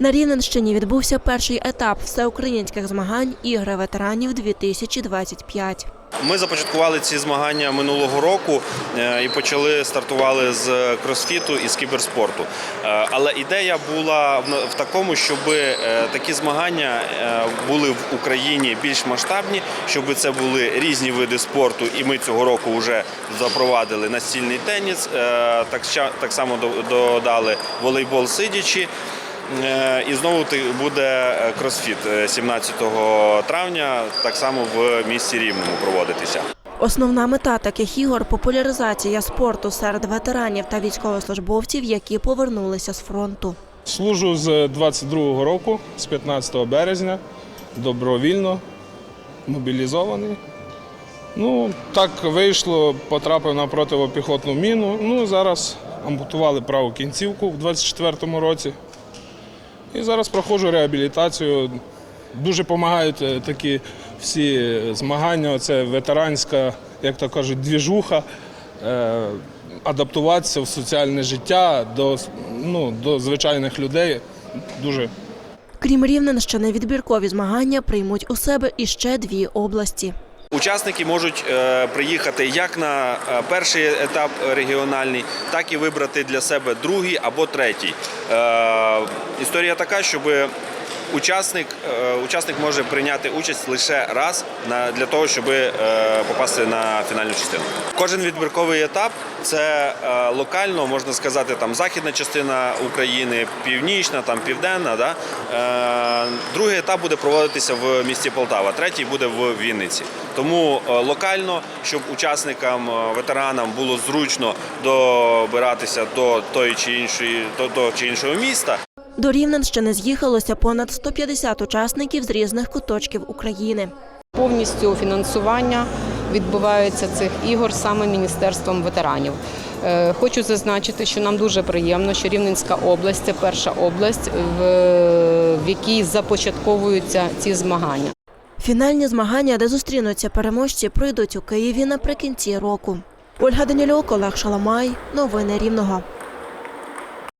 На Рівненщині відбувся перший етап всеукраїнських змагань Ігри ветеранів 2025. Ми започаткували ці змагання минулого року е, і почали стартували з кросфіту і з кіберспорту. Е, Але ідея була в такому, щоб е, такі змагання були в Україні більш масштабні, щоб це були різні види спорту. І ми цього року вже запровадили настільний теніс. Так само додали волейбол сидячи. Е, І знову ти- буде е, кросфіт е, 17 травня, так само в місті Рівному проводитися. Основна мета таких ігор популяризація спорту серед ветеранів та військовослужбовців, які повернулися з фронту. Служу з 22-го року, з 15 березня, добровільно, мобілізований. Ну, так вийшло, потрапив на противопіхотну міну. Ну, зараз ампутували праву кінцівку в 24-му році. І зараз проходжу реабілітацію. Дуже допомагають е, такі всі змагання. Це ветеранська, як то кажуть, двіжуха. Е, адаптуватися в соціальне життя до, ну, до звичайних людей. Дуже Крім Рівненщини, відбіркові змагання приймуть у себе іще дві області. Учасники можуть е, приїхати як на е, перший етап регіональний, так і вибрати для себе другий або третій. Е, Історія така, щоб учасник, е, учасник може прийняти участь лише раз для того, щоб е, попасти на фінальну частину. Кожен відбірковий етап це е, локально, можна сказати, там західна частина України, північна, там південна. Да? Другий етап буде проводитися в місті Полтава, третій буде в Вінниці. Тому локально, щоб учасникам, ветеранам було зручно добиратися до тої чи іншої до того чи іншого міста. До Рівненщини з'їхалося понад 150 учасників з різних куточків України. Повністю фінансування відбувається цих ігор саме Міністерством ветеранів. Е, Хочу зазначити, що нам дуже приємно, що Рівненська область це перша область, в, в якій започатковуються ці змагання. Фінальні змагання, де зустрінуться переможці, пройдуть у Києві наприкінці року. Ольга Данілюк, Олег Шаламай. Новини Рівного.